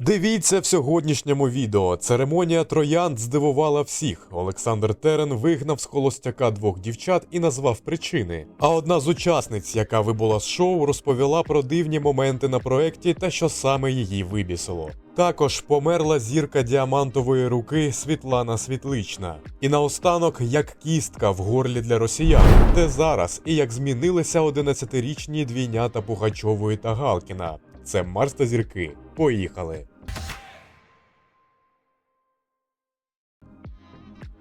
Дивіться в сьогоднішньому відео. Церемонія троянд здивувала всіх. Олександр Терен вигнав з холостяка двох дівчат і назвав причини. А одна з учасниць, яка вибула з шоу, розповіла про дивні моменти на проекті та що саме її вибісило. Також померла зірка діамантової руки Світлана Світлична. І наостанок, як кістка в горлі для росіян, де зараз і як змінилися 11-річні двійнята Пугачової та Галкіна. Це Марс та зірки. Поїхали.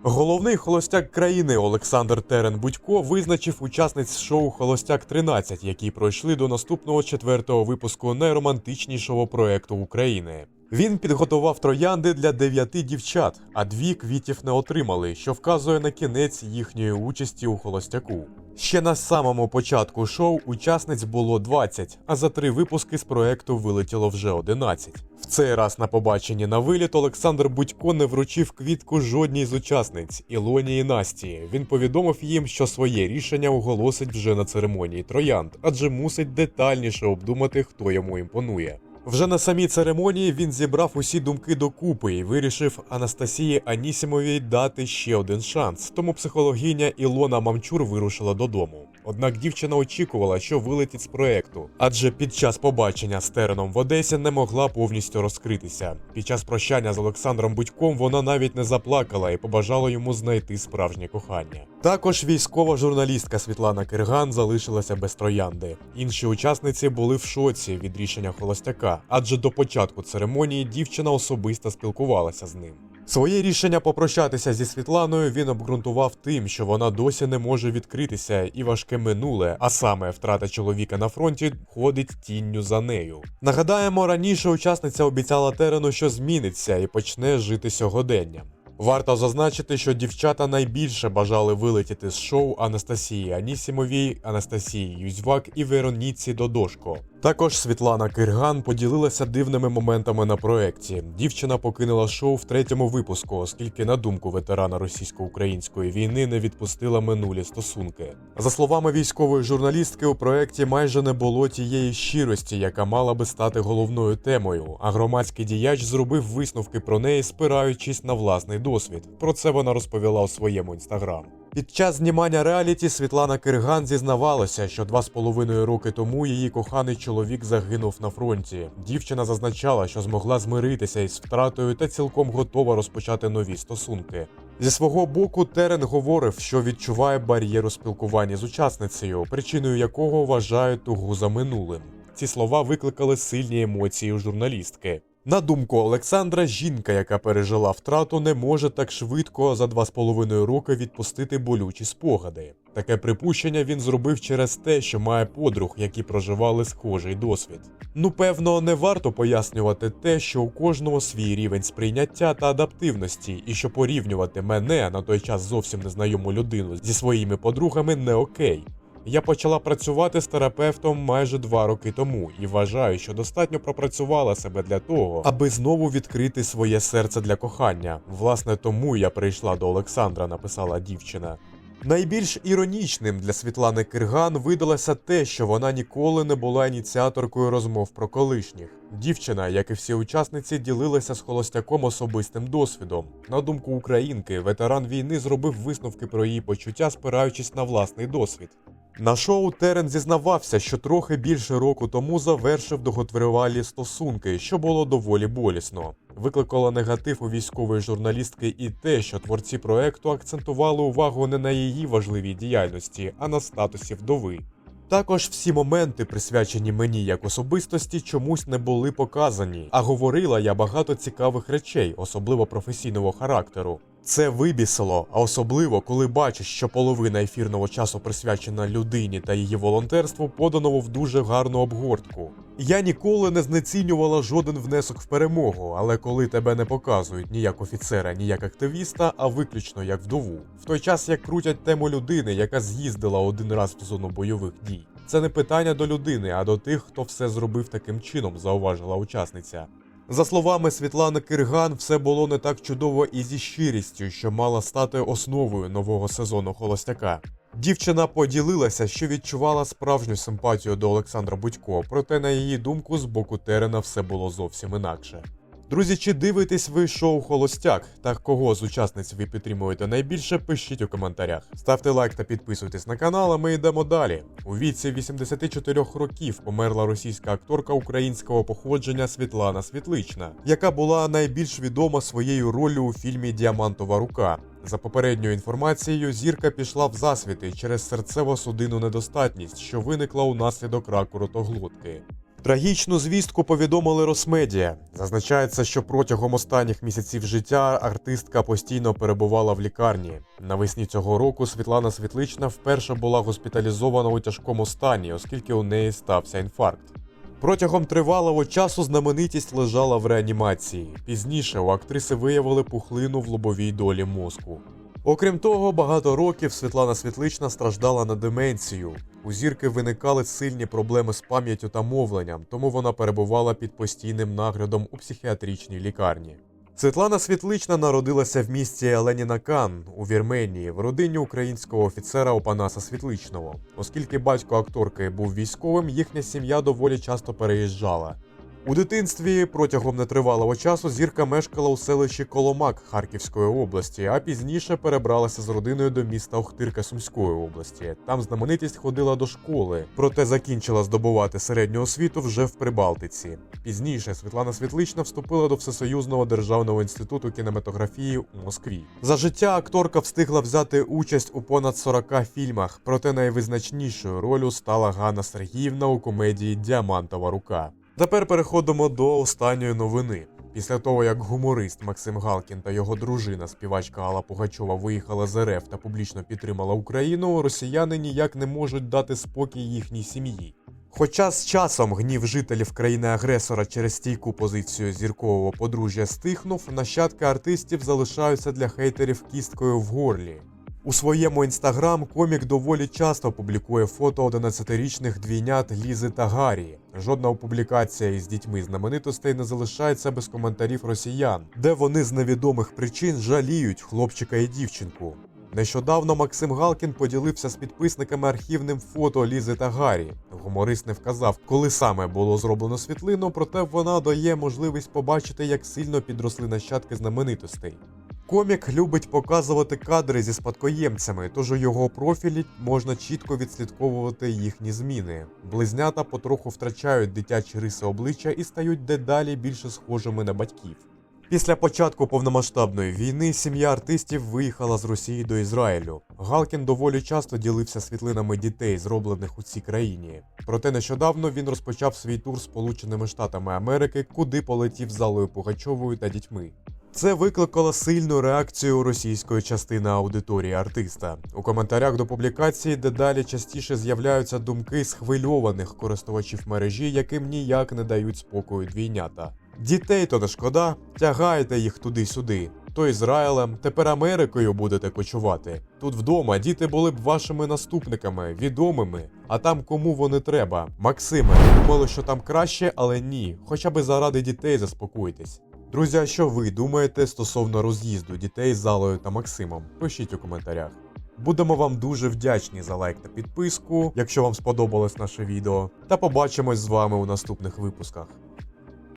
Головний холостяк країни Олександр Терен Будько визначив учасниць шоу Холостяк 13, які пройшли до наступного четвертого випуску найромантичнішого проекту України. Він підготував троянди для дев'яти дівчат, а дві квітів не отримали, що вказує на кінець їхньої участі у холостяку. Ще на самому початку шоу учасниць було 20, а за три випуски з проекту вилетіло вже 11. В цей раз на побаченні на виліт Олександр Будько не вручив квітку жодній з учасниць Ілоні і Насті. Він повідомив їм, що своє рішення оголосить вже на церемонії троянд, адже мусить детальніше обдумати, хто йому імпонує. Вже на самій церемонії він зібрав усі думки докупи і вирішив Анастасії Анісімовій дати ще один шанс. Тому психологиня Ілона Мамчур вирушила додому. Однак дівчина очікувала, що вилетить з проекту, адже під час побачення з Тереном в Одесі не могла повністю розкритися. Під час прощання з Олександром Будьком вона навіть не заплакала і побажала йому знайти справжнє кохання. Також військова журналістка Світлана Кирган залишилася без троянди. Інші учасниці були в шоці від рішення холостяка, адже до початку церемонії дівчина особисто спілкувалася з ним. Своє рішення попрощатися зі Світланою він обґрунтував тим, що вона досі не може відкритися і важке минуле, а саме втрата чоловіка на фронті ходить тінню за нею. Нагадаємо, раніше учасниця обіцяла Терену, що зміниться і почне жити сьогоденням. Варто зазначити, що дівчата найбільше бажали вилетіти з шоу Анастасії Анісімовій, Анастасії Юзьвак і Вероніці Додошко. Також Світлана Кирган поділилася дивними моментами на проекті. Дівчина покинула шоу в третьому випуску, оскільки, на думку ветерана російсько-української війни, не відпустила минулі стосунки. За словами військової журналістки, у проекті майже не було тієї щирості, яка мала би стати головною темою. А громадський діяч зробив висновки про неї, спираючись на власний досвід. Про це вона розповіла у своєму інстаграм. Під час знімання реаліті Світлана Кирган зізнавалася, що два з половиною роки тому її коханий чоловік загинув на фронті. Дівчина зазначала, що змогла змиритися із втратою та цілком готова розпочати нові стосунки. Зі свого боку, Терен говорив, що відчуває бар'єру спілкування з учасницею, причиною якого вважає тугу за минулим. Ці слова викликали сильні емоції у журналістки. На думку Олександра, жінка, яка пережила втрату, не може так швидко за два з половиною роки відпустити болючі спогади. Таке припущення він зробив через те, що має подруг, які проживали схожий досвід. Ну, певно, не варто пояснювати те, що у кожного свій рівень сприйняття та адаптивності, і що порівнювати мене на той час зовсім незнайому людину зі своїми подругами не окей. Я почала працювати з терапевтом майже два роки тому і вважаю, що достатньо пропрацювала себе для того, аби знову відкрити своє серце для кохання. Власне, тому я прийшла до Олександра, написала дівчина. Найбільш іронічним для Світлани Кирган видалося те, що вона ніколи не була ініціаторкою розмов про колишніх. Дівчина, як і всі учасниці, ділилася з холостяком особистим досвідом. На думку українки, ветеран війни зробив висновки про її почуття, спираючись на власний досвід. На шоу Терен зізнавався, що трохи більше року тому завершив довготривалі стосунки, що було доволі болісно. Викликало негатив у військової журналістки і те, що творці проекту акцентували увагу не на її важливій діяльності, а на статусі вдови. Також всі моменти, присвячені мені як особистості, чомусь не були показані, а говорила я багато цікавих речей, особливо професійного характеру. Це вибісило, а особливо коли бачиш, що половина ефірного часу присвячена людині та її волонтерству, поданому в дуже гарну обгортку. Я ніколи не знецінювала жоден внесок в перемогу, але коли тебе не показують ні як офіцера, ні як активіста, а виключно як вдову, в той час як крутять тему людини, яка з'їздила один раз в зону бойових дій. Це не питання до людини, а до тих, хто все зробив таким чином, зауважила учасниця. За словами Світлани Кирган, все було не так чудово і зі щирістю, що мала стати основою нового сезону Холостяка. Дівчина поділилася, що відчувала справжню симпатію до Олександра Будько, проте, на її думку, з боку Терена все було зовсім інакше. Друзі, чи дивитесь ви шоу Холостяк? Та кого з учасниць ви підтримуєте найбільше? Пишіть у коментарях. Ставте лайк та підписуйтесь на канал, а ми йдемо далі. У віці 84 років померла російська акторка українського походження Світлана Світлична, яка була найбільш відома своєю роллю у фільмі Діамантова рука. За попередньою інформацією, зірка пішла в засвіти через серцево-судинну недостатність, що виникла унаслідок раку ротоглотки. Трагічну звістку повідомили Росмедіа. Зазначається, що протягом останніх місяців життя артистка постійно перебувала в лікарні. Навесні цього року Світлана Світлична вперше була госпіталізована у тяжкому стані, оскільки у неї стався інфаркт. Протягом тривалого часу знаменитість лежала в реанімації. Пізніше у актриси виявили пухлину в лобовій долі мозку. Окрім того, багато років Світлана Світлична страждала на деменцію. У зірки виникали сильні проблеми з пам'яттю та мовленням, тому вона перебувала під постійним наглядом у психіатричній лікарні. Світлана Світлична народилася в місті Еленінакан у Вірменії в родині українського офіцера Опанаса Світличного. Оскільки батько акторки був військовим, їхня сім'я доволі часто переїжджала. У дитинстві протягом нетривалого часу зірка мешкала у селищі Коломак Харківської області, а пізніше перебралася з родиною до міста Охтирка Сумської області. Там знаменитість ходила до школи, проте закінчила здобувати середню освіту вже в Прибалтиці. Пізніше Світлана Світлична вступила до Всесоюзного державного інституту кінематографії у Москві. За життя акторка встигла взяти участь у понад 40 фільмах, проте найвизначнішою ролью стала Ганна Сергіївна у комедії Діамантова рука. Тепер переходимо до останньої новини. Після того, як гуморист Максим Галкін та його дружина, співачка Алла Пугачова, виїхала з РФ та публічно підтримала Україну, росіяни ніяк не можуть дати спокій їхній сім'ї. Хоча з часом гнів жителів країни-агресора через стійку позицію зіркового подружжя стихнув, нащадки артистів залишаються для хейтерів кісткою в горлі. У своєму інстаграм комік доволі часто публікує фото 11-річних двійнят Лізи та Гаррі. Жодна публікація із дітьми знаменитостей не залишається без коментарів росіян, де вони з невідомих причин жаліють хлопчика і дівчинку. Нещодавно Максим Галкін поділився з підписниками архівним фото Лізи та Гаррі. Гуморист не вказав, коли саме було зроблено світлину, проте вона дає можливість побачити, як сильно підросли нащадки знаменитостей. Комік любить показувати кадри зі спадкоємцями, тож у його профілі можна чітко відслідковувати їхні зміни. Близнята потроху втрачають дитячі риси обличчя і стають дедалі більше схожими на батьків. Після початку повномасштабної війни сім'я артистів виїхала з Росії до Ізраїлю. Галкін доволі часто ділився світлинами дітей, зроблених у цій країні. Проте нещодавно він розпочав свій тур Сполученими Штатами Америки, куди полетів з Аллою Пугачовою та дітьми. Це викликало сильну реакцію російської частини аудиторії артиста. У коментарях до публікації дедалі частіше з'являються думки схвильованих користувачів мережі, яким ніяк не дають спокою двійнята. Дітей то не шкода, тягайте їх туди-сюди. То Ізраїлем, тепер Америкою будете кочувати. Тут вдома діти були б вашими наступниками, відомими, а там кому вони треба. Максиме, думали, що там краще, але ні. Хоча би заради дітей заспокойтесь. Друзі, а що ви думаєте стосовно роз'їзду дітей з Алою та Максимом? Пишіть у коментарях. Будемо вам дуже вдячні за лайк та підписку, якщо вам сподобалось наше відео. Та побачимось з вами у наступних випусках.